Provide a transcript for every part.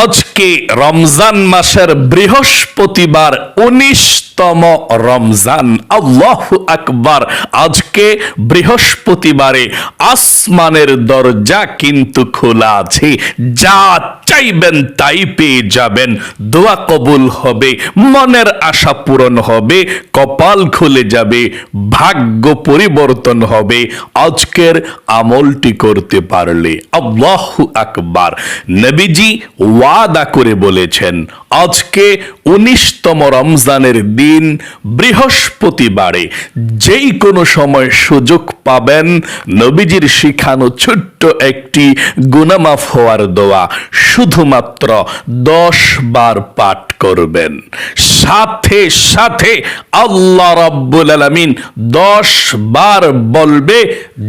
আজকে রমজান মাসের বৃহস্পতিবার উনিশতম রমজান। আল্লাহ আকবার। আজকে বৃহস্পতিবারে আসমানের দরজা কিন্তু খোলা আছে। যা চাইবেন তাই পেয়ে যাবেন। দোয়া কবুল হবে, মনের আশা পূরণ হবে, কপাল খুলে যাবে, ভাগ্য পরিবর্তন হবে। আজকের আমলটি করতে পারলে আল্লাহ আকবার। নবীজি ওয়াদা করে বলেছেন, আজকে উনিশতম রমজানের দিন বৃহস্পতিবারে যেই কোনো সময় সুযোগ পাবেন, নবীজির শিখানো ছোট্ট একটি গুনামাফ হওয়ার দোয়া শুধুমাত্র দশ বার পাঠ করবেন। সাথে সাথে আল্লাহ রাব্বুল আলামিন দশ বার বলবে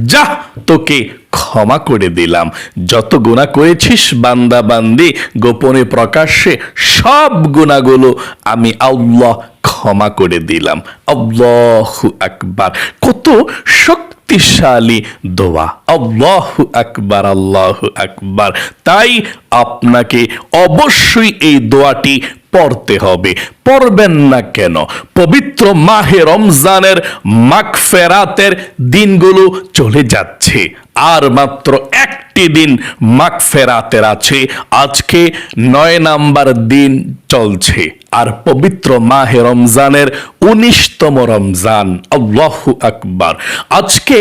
যা তোকে ক্ষমা করে দিলাম। যত গুণা করেছিস বান্দা বান্দি, গোপনে প্রকাশ্যে সব গুণাগুলো আমি আল্লাহ ক্ষমা করে দিলাম। আল্লাহ আকবার। কত শক্তিশালী দোয়া। আল্লাহ আকবার আল্লাহ আকবার। তাই আপনাকে অবশ্যই এই দোয়াটি পড়তে হবে। পড়বেন না কেন? পবিত্র মাহে রমজানের মাগফেরাতের দিনগুলো চলে যাচ্ছে। আর মাত্র একটি দিন মাগফেরাতের আছে। আজকে নয় নাম্বার দিন চলছে। আর পবিত্র মাহে রমজানের উনিশতম রমজান। আল্লাহু আকবার। আজকে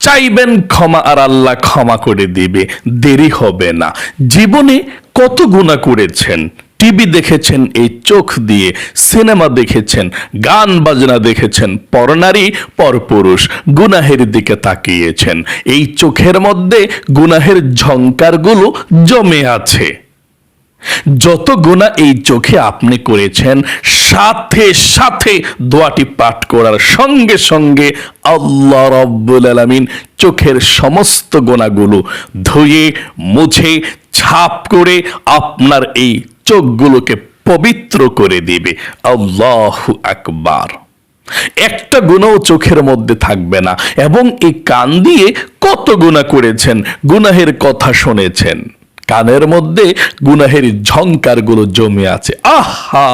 চাইবেন ক্ষমা আর আল্লাহ ক্ষমা করে দিবে। দেরি হবে না। জীবনে কত গুণা করেছেন? টিভি দেখেছেন, এই চোখ দিয়ে সিনেমা দেখেছেন, গান বাজনা দেখেছেন পরনারী পরপুরুষ গুনাহের দিকে তাকিয়েছেন। এই চোখের মধ্যে গুনাহের ঝংকারগুলো জমে আছে। যত গুণা এই চোখে আপনি করেছেন, সাথে সাথে দোয়াটি পাঠ করার সঙ্গে সঙ্গে আল্লাহ রব্বুল আলামিন চোখের সমস্ত গোনাগুলো ধুয়ে, মুছে, ছাপ করে আপনার এই চোখগুলোকে পবিত্র করে দিবে। আল্লাহ আকবার। একটা গুণাও চোখের মধ্যে থাকবে না। এবং এই কান দিয়ে কত গুণা করেছেন, গুনাহের কথা শুনেছেন। কানের মধ্যে গুনাহের ঝংকারগুলো জমে আছে। আহা!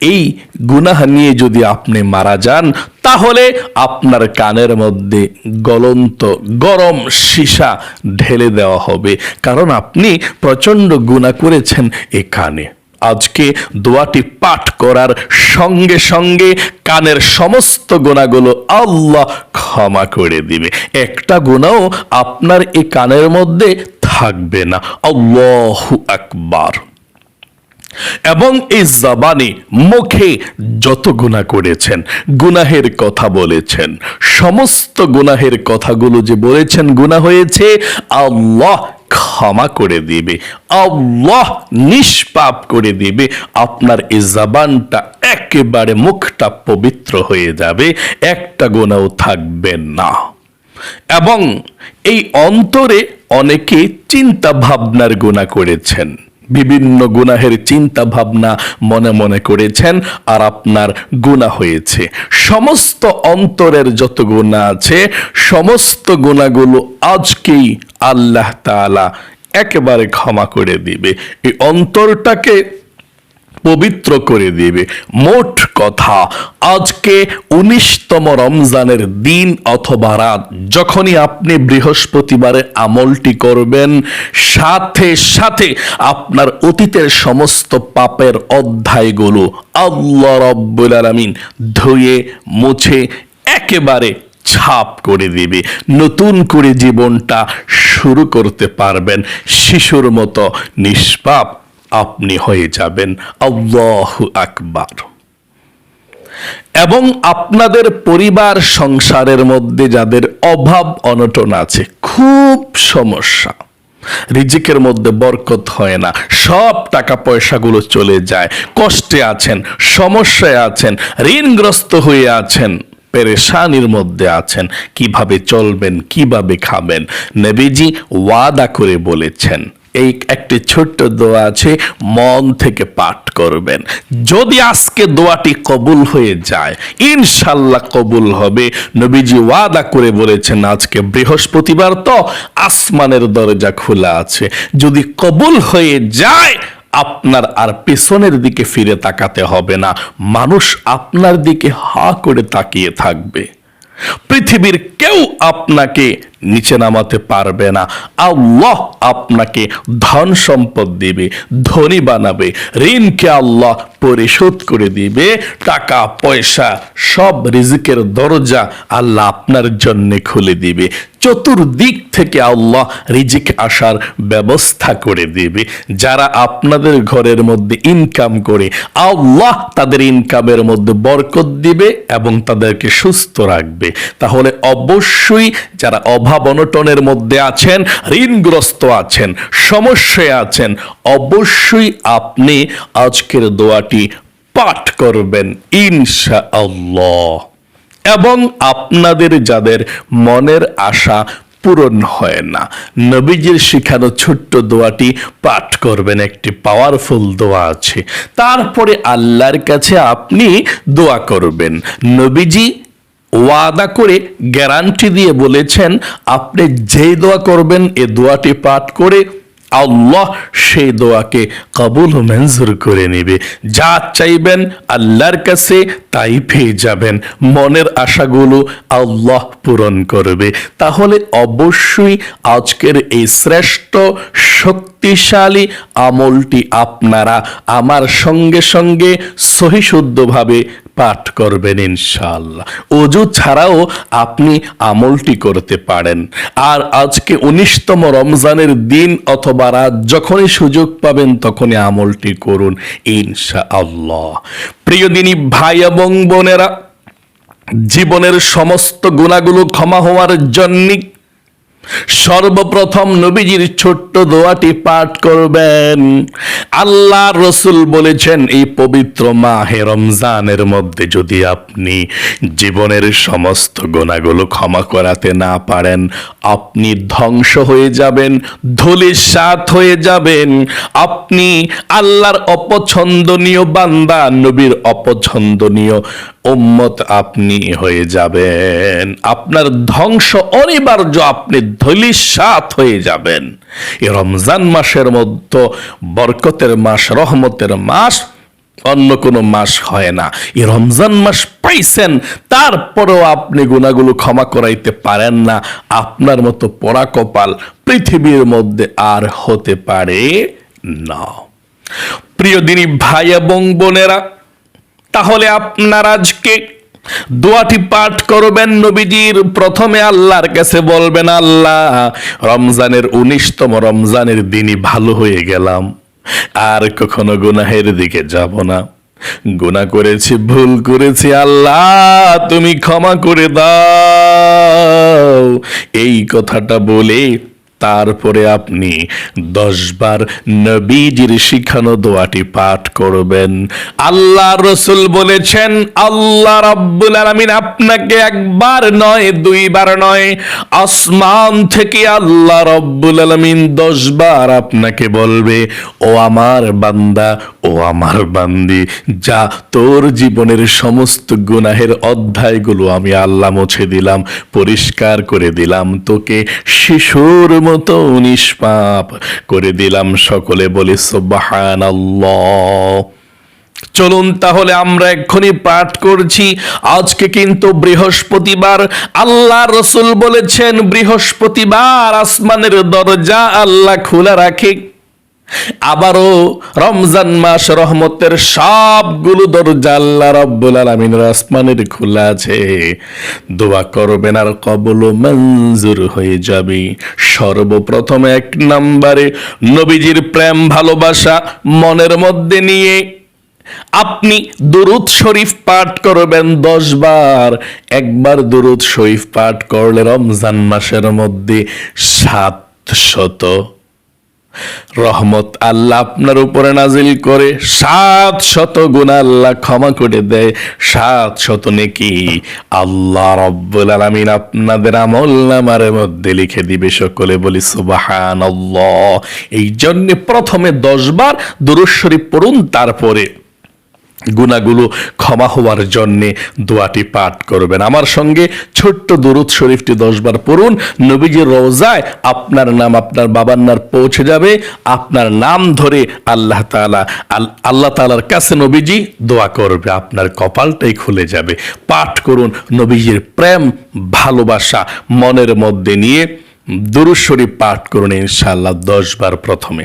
এই গুনাহ নিয়ে যদি আপনি মারা যান, তাহলে আপনার কানের মধ্যে গলন্ত গরম সীসা ঢেলে দেওয়া হবে। কারণ আপনি প্রচণ্ড গুণা করেছেন এ কানে আজকে দোয়াটি পাঠ করার সঙ্গে সঙ্গে কানের সমস্ত গোনাগুলো আল্লাহ ক্ষমা করে দিবে। একটা গুণাও আপনার এই কানের মধ্যে থাকবে না। আল্লাহ আকবার। এবং এই জবানে মুখে যত গুণা করেছেন, গুনাহের কথা বলেছেন, সমস্ত গুনাহের কথাগুলো যে বলেছেন গুনাহ হয়েছে, আল্লাহ ক্ষমা করে দিবে, আল্লাহ নিষ্পাপ করে দিবে, আপনার এই জবানটা একেবারে মুখটা পবিত্র হয়ে যাবে, একটা গোনাও থাকবে না। এবং এই অন্তরে অনেকে চিন্তা ভাবনার গুণা করেছেন। বিভিন্ন গুনাহের চিন্তা ভাবনা মনে মনে করেছেন আর আপনার গুণা হয়েছে। সমস্ত অন্তরের যত গুণা আছে, সমস্ত গুণাগুলো আজকেই আল্লাহ তাআলা একেবারে ক্ষমা করে দিবে। এই অন্তরটাকে পবিত্র করে দিবে। মোট কথা, আজকে উনিশতম রমজানের দিন অথবা রাত, যখনই আপনি বৃহস্পতিবারে আমলটি করবেন, সাথে সাথে আপনার অতীতের সমস্ত পাপের অধ্যায়গুলো আল্লাহ রব্বুল আলামিন ধুয়ে, মুছে, একেবারে ছাপ করে দিবে। নতুন করে জীবনটা শুরু করতে পারবেন শিশুর মতো নিষ্পাপ আপনি হয়ে যাবেন। আল্লাহ আকবার। এবং আপনাদের পরিবার সংসারের মধ্যে যাদের অভাব অনটন আছে, খুব সমস্যা। রিজিকের মধ্যে বরকত হয় না। সব টাকা পয়সাগুলো চলে যায়। কষ্টে আছেন, সমস্যায় আছেন, ঋণগ্রস্ত হয়ে আছেন, পেরেশানির মধ্যে আছেন। কীভাবে চলবেন, কীভাবে খাবেন? নবীজি ওয়াদা করে বলেছেন এই একটি ছোট্ট দোয়া আছে, মন থেকে পাঠ করবেন। যদি আজকে দোয়াটি কবুল হয়ে যায়, ইনশাল্লাহ কবুল হবে। নবীজি ওয়াদা করে বলেছেন, আজকে বৃহস্পতিবার তো আসমানের দরজা খোলা আছে। যদি কবুল হয়ে যায়, আপনার আর পেছনের দিকে ফিরে তাকাতে হবে না। মানুষ আপনার দিকে হা করে তাকিয়ে থাকবে। পৃথিবীর কেউ আপনাকে নিচে নামাতে পারবে না। আল্লাহ আপনাকে ধন সম্পদ দিবে, ধনী বানাবে, ঋণকে আল্লাহ পরিশোধ করে দিবে। টাকা, পয়সা, সব রিজিকের দরজা আল্লাহ আপনার জন্য খুলে দিবে। চতুর্দিক থেকে আল্লাহ রিজিক আসার ব্যবস্থা করে দিবে। যারা আপনাদের ঘরের মধ্যে ইনকাম করে, আল্লাহ তাদের ইনকামের মধ্যে বরকত দিবে এবং তাদেরকে সুস্থ রাখবে। তাহলে অবশ্যই যারা অভাব অনটনের মধ্যে আছেন, ঋণগ্রস্ত আছেন, সমস্যায় আছেন, অবশ্যই আপনি আজকের দোয়াটি পাঠ করবেন ইনশা আল্লাহ এবং আপনাদের যাদের মনের আশা পূরণ হয় না, নবীজির শিখানো ছোট্ট দোয়াটি পাঠ করবেন, একটি পাওয়ারফুল দোয়া আছে। তারপরে আল্লাহর কাছে আপনি দোয়া করবেন, নবীজি ওয়াদা করে গ্যারান্টি দিয়ে বলেছেন, আপনি যেই দোয়া করবেন, এ দোয়াটি পাঠ করে আল্লাহ সেই দোয়াকে কবুল মঞ্জুর করে নেবে। যা চাইবেন আল্লাহর কাছে, তাই পেয়ে যাবেন। মনের আশাগুলো আল্লাহ পূরণ করবে। তাহলে অবশ্যই আজকের এই শ্রেষ্ঠ শক্তিশালী আমলটি আপনারা আমার সঙ্গে সঙ্গে সহিশুদ্ধভাবে পাঠ করবেন ইনশাআল্লাহ। অজু ছাড়াও আপনি আমলটি করতে পারেন। আর আজকে উনিশতম রমজানের দিন অথবা রাত যখনই সুযোগ পাবেন তখনই আমলটি করুন ইনশাআল্লাহ। প্রিয় দিনী ভাই এবং বোনেরা, জীবনের সমস্ত গুণাগুলো ক্ষমা হওয়ার জন্যে সর্বপ্রথম নবীজির ছোট্ট দোয়াটি পাঠ করবেন। আল্লাহ রসুল বলেছেন, এই পবিত্র মাহে রমজানের মধ্যে যদি আপনি জীবনের সমস্ত গোনাগুলো ক্ষমা করাতে না পারেন, আপনি ধ্বংস হয়ে যাবেন ধুলির সাত হয়ে যাবেন। আপনি আল্লাহর অপছন্দনীয় বান্দা, নবীর অপছন্দনীয় উম্মত আপনি হয়ে যাবেন। আপনার ধ্বংস অনিবার্য আপনি ধলিসাত হয়ে যাবেন। এ রমজান মাসের মধ্যে বরকতের মাস, রহমতের মাস অন্য কোনো মাস হয় না। এই রমজান মাস পাইছেন, তারপরেও আপনি গুণাগুলো ক্ষমা করাইতে পারেন না। আপনার মতো পড়া কপাল পৃথিবীর মধ্যে আর হতে পারে না। প্রিয় দিনী ভাই এবং বোনেরা তাহলে আপনার আজকে দোয়াটি পাঠ করবেন নবীজির প্রথমে আল্লাহর কাছে বলবেন, আল্লাহ, রমজানের উনিশতম রমজানের দিনই ভালো হয়ে গেলাম। আর কখনো গুনাহের দিকে যাব না। গুনাহ করেছি, ভুল করেছি, আল্লাহ, তুমি ক্ষমা করে দাও। এই কথাটা বলে তারপরে আপনি দশবার নবীজির শিখানো দোয়াটি পাঠ করবেন। আল্লাহ রসুল বলেছেন, আল্লাহ রাব্বুল আলামিন আপনাকে একবার নয়, দুইবার নয়, আসমান থেকে আল্লাহ রব্বুল আলামিন দশবার আপনাকে বলবে, ও আমার বান্দা, ও আমার বান্দি, যা তোর জীবনের সমস্ত গুনাহের অধ্যায়গুলো আমি আল্লাহ মুছে দিলাম, পরিষ্কার করে দিলাম, তোকে শিশুর মতো নিষ্পাপ করে দিলাম সকলে, বলি সুবাহান চলুন তাহলে আমরা এক্ষুনি পাঠ করছি। আজকে কিন্তু বৃহস্পতিবার, আল্লাহ রসুল বলেছেন, বৃহস্পতিবার আসমানের দরজা আল্লাহ খোলা রাখে। আবারও রমজান মাস রহমতের সবগুলো দরজা আল্লাহ রব্বুল আলমিনের আসমানের খোলা আছে। দোয়া করবেন আর কবল মঞ্জুর হয়ে যাবে। সর্বপ্রথম এক নম্বরে নবীজির প্রেম, ভালোবাসা মনের মধ্যে নিয়ে আপনি দুরুদ শরীফ পাঠ করবেন দশ বার। একবার দুরুদ শরীফ পাঠ করলে রমজান মাসের মধ্যে সাত শত রহমত আল্লাহ আপনার উপরে নাজিল করে, সাত শত গুণ আল্লাহ ক্ষমা করে দেয়, সাত শত নেকি আল্লাহ রব্বুল আলামিন আপনাদের আমল নামার মধ্যে লিখে দিবে সকলে, বলি সুবাহান এই জন্য প্রথমে দশবার বার দুরুদ শরীফ পড়ুন, তারপরে গুণাগুলো ক্ষমা হওয়ার জন্যে দোয়াটি পাঠ করবেন। আমার সঙ্গে ছোট্ট দরুদ শরীফটি দশবার পড়ুন। নবীজির রওজায় আপনার নাম আপনার বাবার নাম পৌঁছে যাবে। আপনার নাম ধরে আল্লাহ তালা আল্লাহ তালার কাছে নবীজি দোয়া করবে। আপনার কপালটাই খুলে যাবে। পাঠ করুন নবীজির প্রেম, ভালোবাসা মনের মধ্যে নিয়ে। দুরুদ শরীফ পাঠ করুন ইনশাআল্লাহ দশ বার প্রথমে।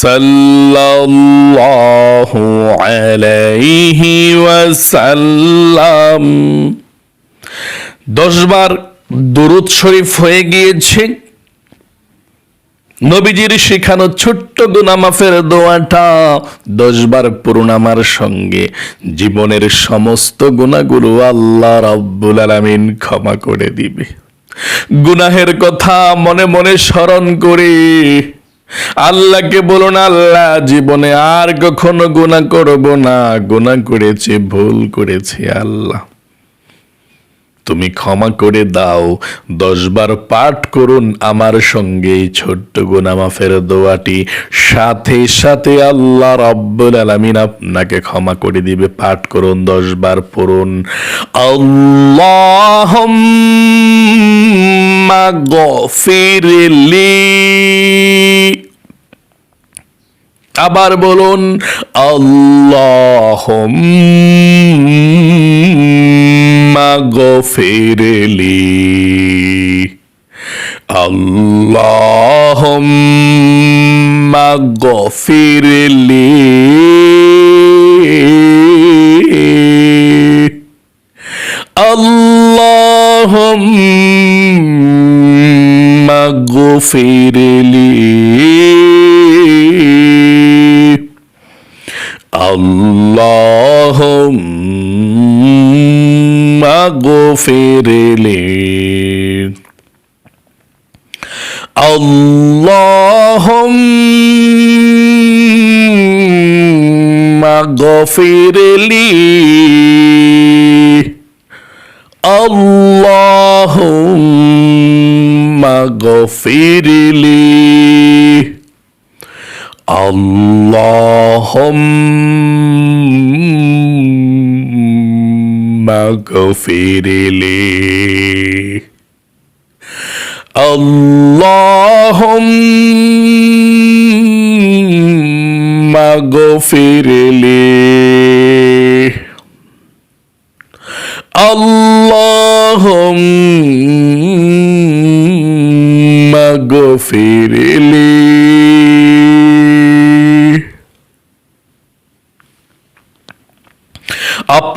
صلى الله عليه وسلم দশবার দরুদ শরীফ হয়ে গিয়েছে নবীজির শেখানো ছোট্ট গুনামাফের দোয়াটা দশবার পুরুনামার সঙ্গে জীবনের সমস্ত গুণাগুলো আল্লাহ রব্বুল আলামিন ক্ষমা করে দিবে গুনাহের কথা মনে মনে স্মরণ করে আল্লাহকে না আল্লাহ জীবনে আর কখনো গুণা করব না। গুণা করেছে ভুল করেছে আল্লাহ। তুমি ক্ষমা করে দাও। দশবার পাঠ করুন আমার সঙ্গে এই ছোট্ট গুনামাফের দোয়াটি। সাথে সাথে আল্লাহ রব্বুল আলামিন আপনাকে ক্ষমা করে দিবে, পাঠ করুন, দশবার পড়ুন। আল্লাহ গফিরলি আবার বলুন আল্লাহ গফেরলি। আল্লাহ গফেরলি। আল্লাহ গফেরলি। ফেরেলে। আল্লাহুম্মা গফিরলি। আল্লাহুম্মা গফিরলি। আল্লাহুম্মা اغفر لي اللهم اغفر لي اللهم اغفر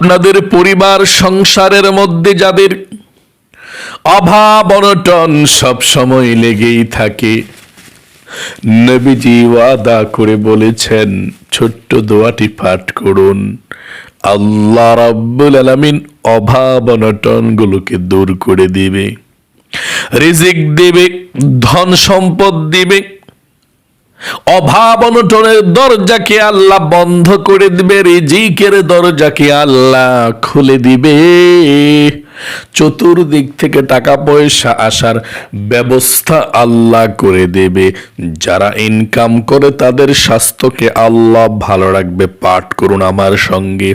আপনাদের পরিবার, সংসারের মধ্যে যাদের অভাব, অনটন সব সময় লেগেই থাকে। নবীজি ওয়াদা করে বলেছেন, ছোট্ট দোয়াটি পাঠ করুন। আল্লাহ রাব্বুল আলামিন অভাব অনটন গুলোকে দূর করে দিবে। রিজিক দিবে, ধন সম্পদ দিবে অভাব অনটনের দরজাকে আল্লাহ বন্ধ করে দিবে, রিজিকের দরজাকে আল্লাহ খুলে দিবে। চতুর্দিক থেকে টাকা পয়সা আসার ব্যবস্থা আল্লাহ করে দেবে। যারা ইনকাম করে তাদের স্বাস্থ্যকে আল্লাহ ভালো রাখবে, পাঠ করুন আমার সঙ্গে।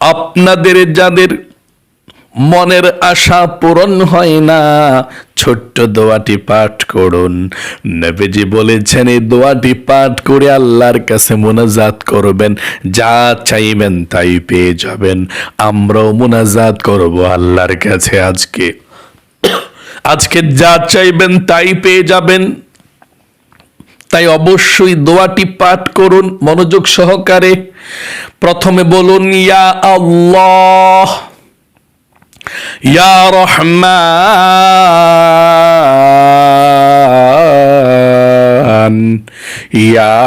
আপনাদের যাদের মনের আশা পূরণ হয় না, ছোট্ট দোয়াটি পাঠ করুন। নবীজি বলেছেন, এই দোয়াটি পাঠ করে আল্লাহর কাছে মোনাজাত করবেন, যা চাইবেন তাই পেয়ে যাবেন। আমরাও মোনাজাত করব আল্লাহর কাছে আজকে। আজকে যা চাইবেন তাই পেয়ে যাবেন। তাই অবশ্যই দোয়াটি পাঠ করুন, মনোযোগ সহকারে। প্রথমে বলুন, ইয়া আল্লাহ, ইয়া রহমান, ইয়া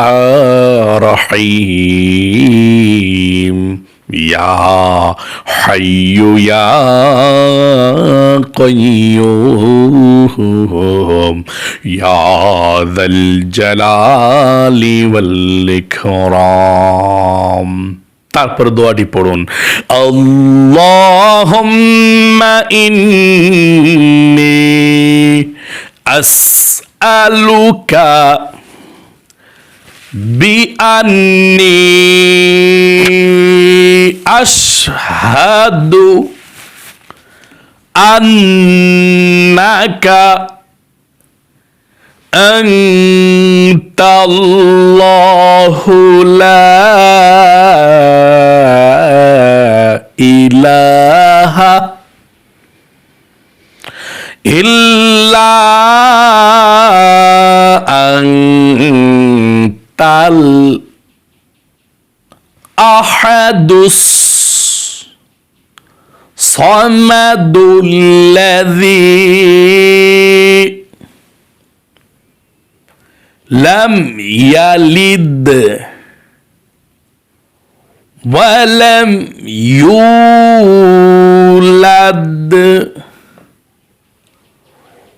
রহিম। ইয়া হাইয়ু ইয়া قيوم يا ذا الجلال والإكرام তারপর দোয়াটি পড়ুন আল্লাহুম্মা ইন্নি আসআলুকা bi anni ashadu annaka antallahu la ilaha illa anta. তাল আহাদুস الذي لم يلد ولم يولد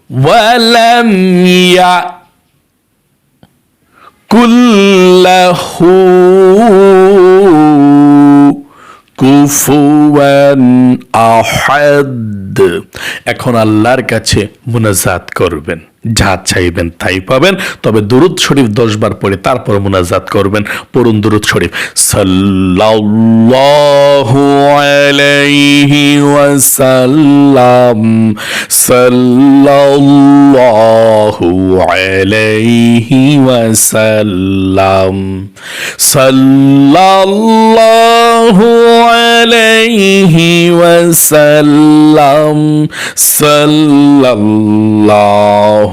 ولم يأت له কুফুয়ান আহাদ। এখন আল্লাহর কাছে মুনাজাত করবেন। যা চাইবেন তাই পাবেন। তবে দুরুদ শরীফ দশ বার পড়ে তারপর মুনাজাত করবেন। পড়ুন দুরুদ শরীফ। সাল্লাল্লাহু আলাইহি ওয়াসাল্লাম। সাল্লাল্লাহু আলাইহি ওয়াসাল্লাম। সাল্লাল্লাহু আলাইহি ওয়াসাল্লাম। সাল্লাল্লাহু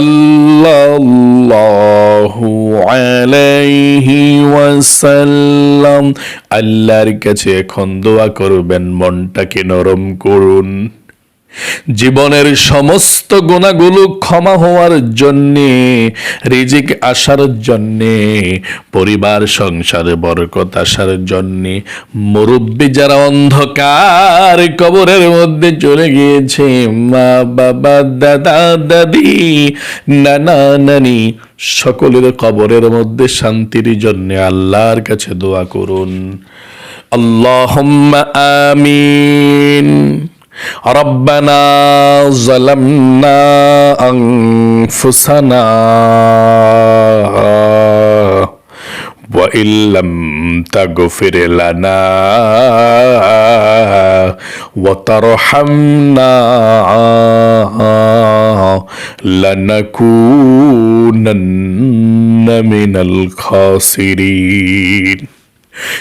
আল্লাহর কাছে এখন দোয়া করবেন মনটাকে নরম করুন। জীবনের সমস্ত গুণাগুলো ক্ষমা হওয়ার জন্যে, রিজিক আসার জন্যে, পরিবার, সংসারে, বরকত আসার জন্যে মুরব্বী যারা অন্ধকার কবরের মধ্যে চলে গিয়েছে, মা, বাবা, দাদা, দাদি, নানা, নানি, সকলের কবরের মধ্যে শান্তির জন্যে আল্লাহর কাছে দোয়া করুন। আল্লাহুম্মা আমিন। ربنا ظلمنا أنفسنا وإن لم تغفر لنا وترحمنا لنكونن من الخاسرين.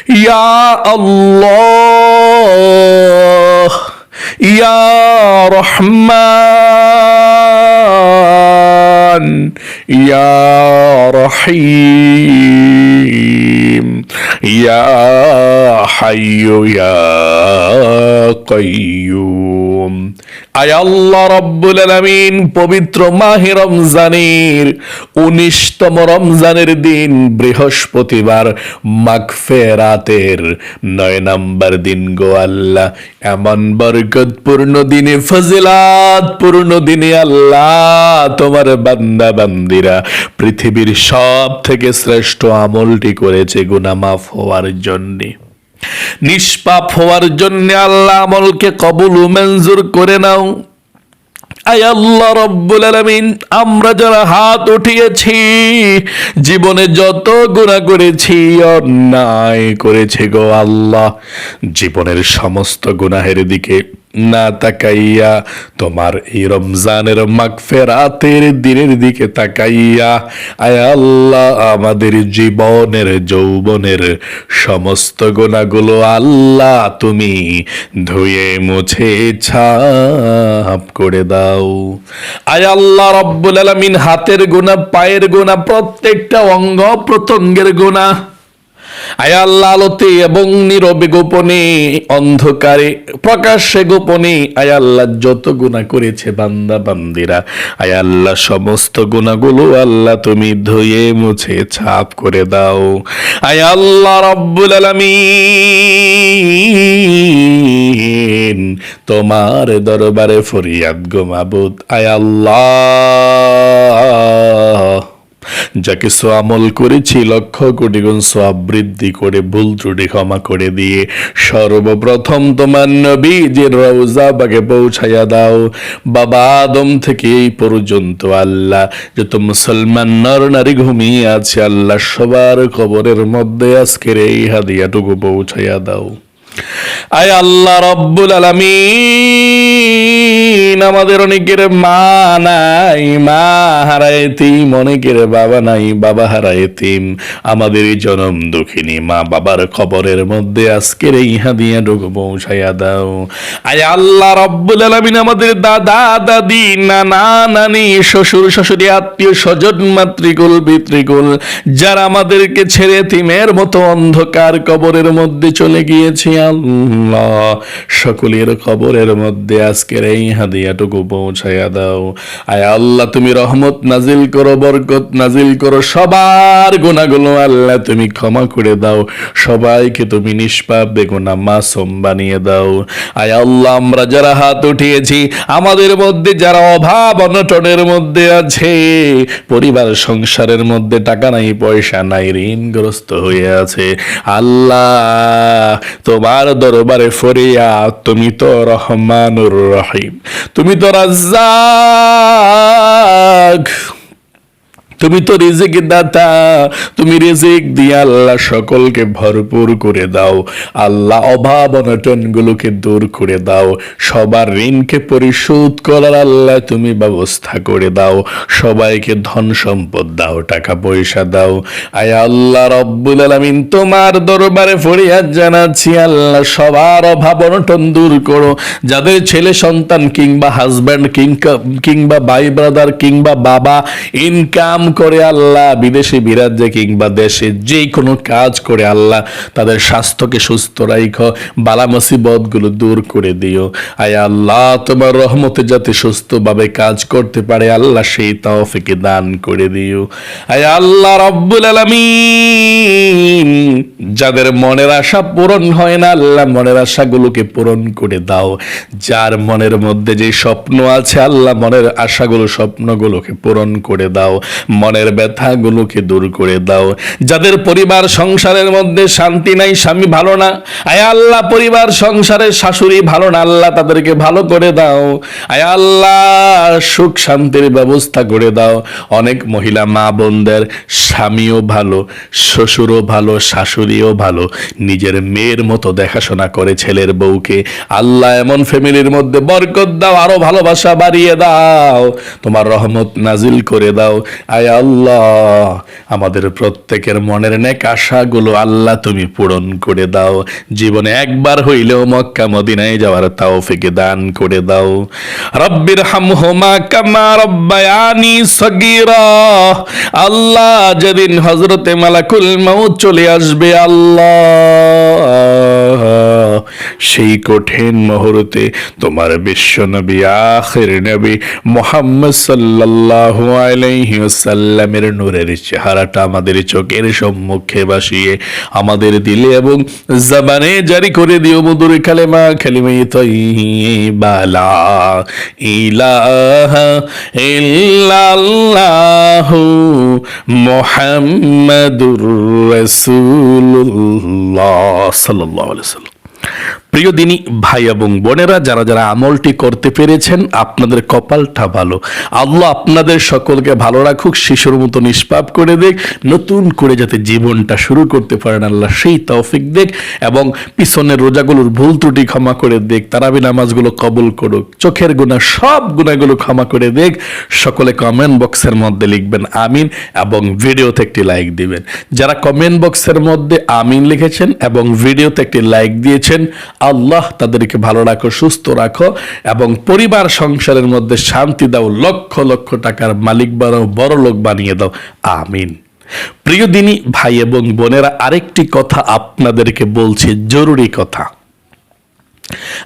يا الله يا رحمن يا رحيم يا حي يا قيوم. আয় আল্লাহ রব্বুল আলামিন, পবিত্র মাহে রমজানের উনিশতম রমজানের দিন, বৃহস্পতিবার, মাগফেরাতের নয় নাম্বার দিন গো আল্লাহ। এমন বরকতপূর্ণ দিনে ফজিলাত পূর্ণ দিনে আল্লাহ, তোমার বান্দা বান্দিরা পৃথিবীর সব থেকে শ্রেষ্ঠ আমলটি করেছে গুনাহ মাফ হওয়ার জন্যে। নিষ্পাপ হওয়ার জন্য আল্লাহ আমলকে কবুল মঞ্জুর করে নাও। আল্লাহ রব্বুল আলমিন, আমরা যারা হাত উঠিয়েছি, জীবনে যত গুণা করেছি, অন্যায় করেছে গো আল্লাহ। জীবনের সমস্ত গুনাহের দিকে না তাকাইয়া তোমার এই রমজানের মাগফেরাতের দিনের দিকে তাকাইয়া, আয় আল্লাহ, আমাদের জীবনের, যৌবনের সমস্ত গোনাগুলো আল্লাহ তুমি ধুয়ে, মুছে, ছাপ করে দাও। আয় আল্লাহ রব্বুল আলামিন, হাতের গোনা পায়ের গোনা প্রত্যেকটা অঙ্গ প্রত্যঙ্গের গোনা আয় আল্লাহ আলোতে এবং নীরবে গোপনে, অন্ধকারে প্রকাশ্যে গোপনে আয় আল্লাহ যত গুণা করেছে বান্দা, বান্দিরা আয় আল্লাহ সমস্ত গুণাগুলো আল্লাহ তুমি ধুয়ে, মুছে, ছাপ করে দাও। আয় আল্লাহ রব্বুল আলামিন, তোমার দরবারে ফরিয়াদ গো মাবুদ আয় আল্লাহ যা কিছু আমল করেছি, লক্ষ কোটি গুণ সব বৃদ্ধি করে, ভুল ত্রুটি ক্ষমা করে দিয়ে, সর্বপ্রথম তোমার নবী যে রওজা বাগে পৌঁছাইয়া দাও। বাবা আদম থেকে এই পর্যন্ত আল্লাহ, যত মুসলমান নর নারী ঘুমিয়ে আছে, আল্লাহ সবার খবরের মধ্যে আজকের এই হাদিয়াটুকু পৌঁছাইয়া দাও। আয় আল্লাহ রব্বুল আলামিন, আমাদের অনেকের মা নাই, মা অনেকের বাবা নাই, বাবা আমাদের জনম দুঃখিনী মা বাবার খবরের মধ্যে আজকের ঢুক পৌঁছাইয়া দাও। আয় আল্লাহ রব্বুল আলামিন, আমাদের দাদা, দাদি, নানা, নানি, শ্বশুর শাশুড়ি, আত্মীয় স্বজন, মাতৃকুল, পিতৃকুল, যারা আমাদেরকে ছেড়ে তিমের মতো অন্ধকার কবরের মধ্যে চলে গিয়েছে আল্লাহ সকলের খবরের মধ্যে আজকের এই হাদিয়াটুকু পৌঁছাইয়া দাও। আয় আল্লাহ, তুমি রহমত নাজিল করো, বরকত নাজিল করো, সবার গুণাগুলো আল্লাহ তুমি ক্ষমা করে দাও, সবাইকে তুমি নিষ্পাপ বেগুনা মাসুম বানিয়ে দাও। আয় আল্লাহ, আমরা যারা হাত উঠিয়েছি, আমাদের মধ্যে যারা অভাব অনটনের মধ্যে আছে, পরিবার সংসারের মধ্যে টাকা নাই, পয়সা নাই, ঋণগ্রস্ত হয়ে আছে। আল্লাহ, তোমার দরবারে ফরিয়া তুমি তো রহমানুর রহিম। তুমি তো রাজ্জাক। তুমি তো রিজিক দাতা, তুমি রিজিক দিয়ে আল্লাহ সকলকে ভরপুর করে দাও। আল্লাহ অভাব অনটন গুলোকে দূর করে দাও। সবার ঋণকে পরিশোধ করার আল্লাহ তুমি ব্যবস্থা করে দাও। সবাইকে ধন সম্পদ দাও, টাকা পয়সা দাও। আয় আল্লাহ রব্বুল আলামিন, তোমার দরবারে ফরিয়াদ জানাচ্ছি, আল্লাহ সবার অভাব অনটন দূর করো। যাদের ছেলে সন্তান কিংবা হাজব্যান্ড কিংবা ভাই ব্রাদার কিংবা বাবা ইনকাম করে আল্লাহ, বিদেশে বিরাজ্যে কিংবা দেশে যে কোনো কাজ করে আল্লাহ, তাদের স্বাস্থ্যকে সুস্থ রাইখো, বালা মুসিবতগুলো দূর করে দিও। আয় আল্লাহ, তোমার রহমতে যাতে সুস্থভাবে কাজ করতে পারে, আল্লাহ সেই তৌফিকে দান করে দিও। আয় আল্লাহ রব্বুল আলামিন, যাদের মনের আশা পূরণ হয় না, আল্লাহ মনের আশাগুলোকে পূরণ করে দাও। যার মনের মধ্যে যে স্বপ্ন আছে, আল্লাহ মনের আশাগুলো, স্বপ্নগুলোকে পূরণ করে দাও। মনের ব্যথাগুলোকে দূর করে দাও। যাদের পরিবার সংসারের মধ্যে শান্তি নাই, স্বামী ভালো না, আয় আল্লাহ পরিবার সংসারের শাশুড়ি ভালো না, আল্লাহ তাদেরকে ভালো করে দাও। আয় আল্লাহ সুখ শান্তির ব্যবস্থা করে দাও। অনেক মহিলা মা বোনদের স্বামীও ভালো, শ্বশুরও ভালো, শাশুড়িও ভালো। নিজের মেয়ের মতো দেখাশোনা করে ছেলের বউকে আল্লাহ এমন ফ্যামিলির মধ্যে বরকত দাও, আরও ভালোবাসা বাড়িয়ে দাও। তোমার রহমত নাজিল করে দাও। আয় আল্লাহ, আমাদের প্রত্যেকের মনের নেক আশাগুলো আল্লাহ তুমি পূরণ করে দাও। জীবনে একবার হইলেও মক্কা, মদিনায় যাওয়ার তাওফিকে দান করে দাও। রব্বির হামহুমা কামা রব্বায়ানি সগীরা। আল্লাহ, যেদিন হজরতে মালাকুল মাউত চলে আসবে, আল্লাহ, সেই কঠিন মুহূর্তে তোমার বিশ্ব নবী আখের নবী মোহাম্মদ সাল্লাল্লাহু আলাইহি ওয়াসাল্লামের নূরের চেহারাটা আমাদের চোখের সম্মুখে বাসিয়ে আমাদের দিলে এবং জবানে জারি করে দিও মধুর কালেমা কালিমাই তাইয়্যিবা লা ইলাহা ইল্লাল্লাহু মুহাম্মাদুর রাসূলুল্লাহ সাল্লাল্লাহু প্রিয় দিনী, ভাই এবং বোনেরা, যারা যারা আমলটি করতে পেরেছেন, আপনাদের কপালটা ভালো। আল্লাহ আপনাদের সকলকে ভালো রাখুক, শিশুর মতো নিষ্পাপ করে দেখ নতুন করে যাতে জীবনটা শুরু করতে পারেন আল্লাহ, সেই তৌফিক দেখ এবং পিছনের রোজাগুলোর ভুল ত্রুটি ক্ষমা করে দেখ তারাবি নামাজগুলো কবুল করুক, চোখের গুণা, সব গুণাগুলো ক্ষমা করে দেখ সকলে কমেন্ট বক্সের মধ্যে লিখবেন, আমিন এবং ভিডিওতে একটি লাইক দিবেন। যারা কমেন্ট বক্সের মধ্যে আমিন লিখেছেন এবং ভিডিওতে একটি লাইক দিয়েছেন আল্লাহ তাদেরকে ভালো রাখো, সুস্থ রাখো এবং পরিবার সংসারের মধ্যে শান্তি দাও, লক্ষ লক্ষ টাকার মালিক বানাও, বড় লোক বানিয়ে দাও। আমিন। প্রিয় দিনী, ভাই এবং বোনেরা, আরেকটি কথা আপনাদেরকে বলছি, জরুরি কথা।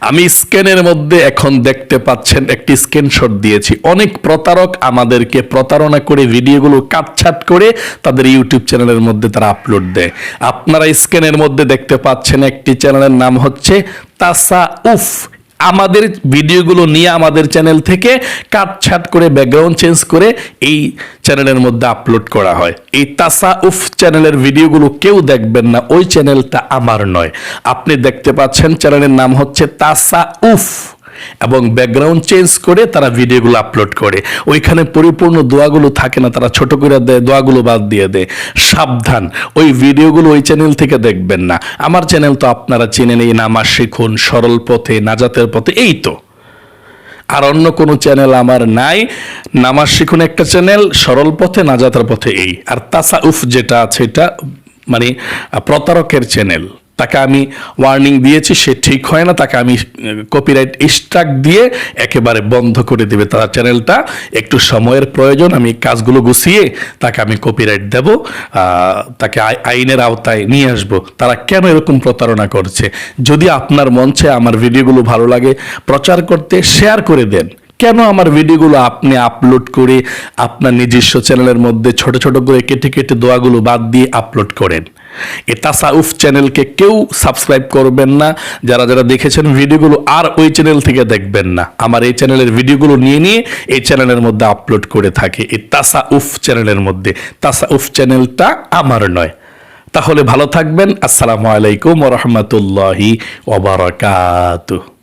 আমি স্ক্যানের মধ্যে এখন দেখতে পাচ্ছেন একটি স্ক্রিনশট দিয়েছি। অনেক প্রতারক আমাদেরকে প্রতারণা করে ভিডিওগুলো কাটছাট করে তাদের ইউটিউব চ্যানেলের মধ্যে তারা আপলোড দেয়। আপনারা স্ক্যানের মধ্যে দেখতে পাচ্ছেন একটি চ্যানেলের নাম হচ্ছে তাসা উফ আমাদের ভিডিওগুলো নিয়ে আমাদের চ্যানেল থেকে কাটছাট করে ব্যাকগ্রাউন্ড চেঞ্জ করে এই চ্যানেলের মধ্যে আপলোড করা হয়। এই তাসা উফ চ্যানেলের ভিডিওগুলো কেউ দেখবেন না, ওই চ্যানেলটা আমার নয়। আপনি দেখতে পাচ্ছেন চ্যানেলের নাম হচ্ছে তাসা উফ এবং ব্যাকগ্রাউন্ড চেঞ্জ করে তারা ভিডিওগুলো আপলোড করে। ওইখানে পরিপূর্ণ দোয়াগুলো থাকে না, তারা ছোট করে দেয়, দোয়াগুলো বাদ দিয়ে দেয়। সাবধান, ওই ভিডিওগুলো ওই চ্যানেল থেকে দেখবেন না। আমার চ্যানেল তো আপনারা চেনেন, এই নামাজ শিখুন, সরল পথে, নাজাতের পথে, এই তো। আর অন্য কোনো চ্যানেল আমার নাই। নামাজ শিখুন একটা চ্যানেল সরল পথে, নাজাতের পথে এই। আর তাসা উফ যেটা আছে, এটা মানে প্রতারকের চ্যানেল তাকে আমি ওয়ার্নিং দিয়েছি, সে ঠিক হয় না, তাকে আমি কপিরাইট স্ট্রাক দিয়ে একেবারে বন্ধ করে দেবে তার চ্যানেলটা একটু সময়ের প্রয়োজন, আমি কাজগুলো গুছিয়ে তাকে আমি কপিরাইট দেব তাকে আইনের আওতায় নিয়ে আসব। তারা কেন এরকম প্রতারণা করছে? যদি আপনার মঞ্চে আমার ভিডিওগুলো ভালো লাগে, প্রচার করতে শেয়ার করে দেন। কেন আমার ভিডিওগুলো আপনি আপলোড করে আপনার নিজস্ব চ্যানেলের মধ্যে ছোট ছোট করে কেটে কেটে দোয়াগুলো বাদ দিয়ে আপলোড করেন? এ তাসাউফ চ্যানেলকে কেউ সাবস্ক্রাইব করবেন না। যারা যারা দেখেছেন ভিডিওগুলো আর ওই চ্যানেল থেকে দেখবেন না। আমার এই চ্যানেলের ভিডিওগুলো নিয়ে নিয়ে এই চ্যানেলের মধ্যে আপলোড করে থাকে। এই তাসাউফ চ্যানেলের মধ্যে। তাসাউফ চ্যানেলটা আমার নয়। তাহলে ভালো থাকবেন। আসসালামু আলাইকুম রহমতুল্লাহি ওবরাকাতুহ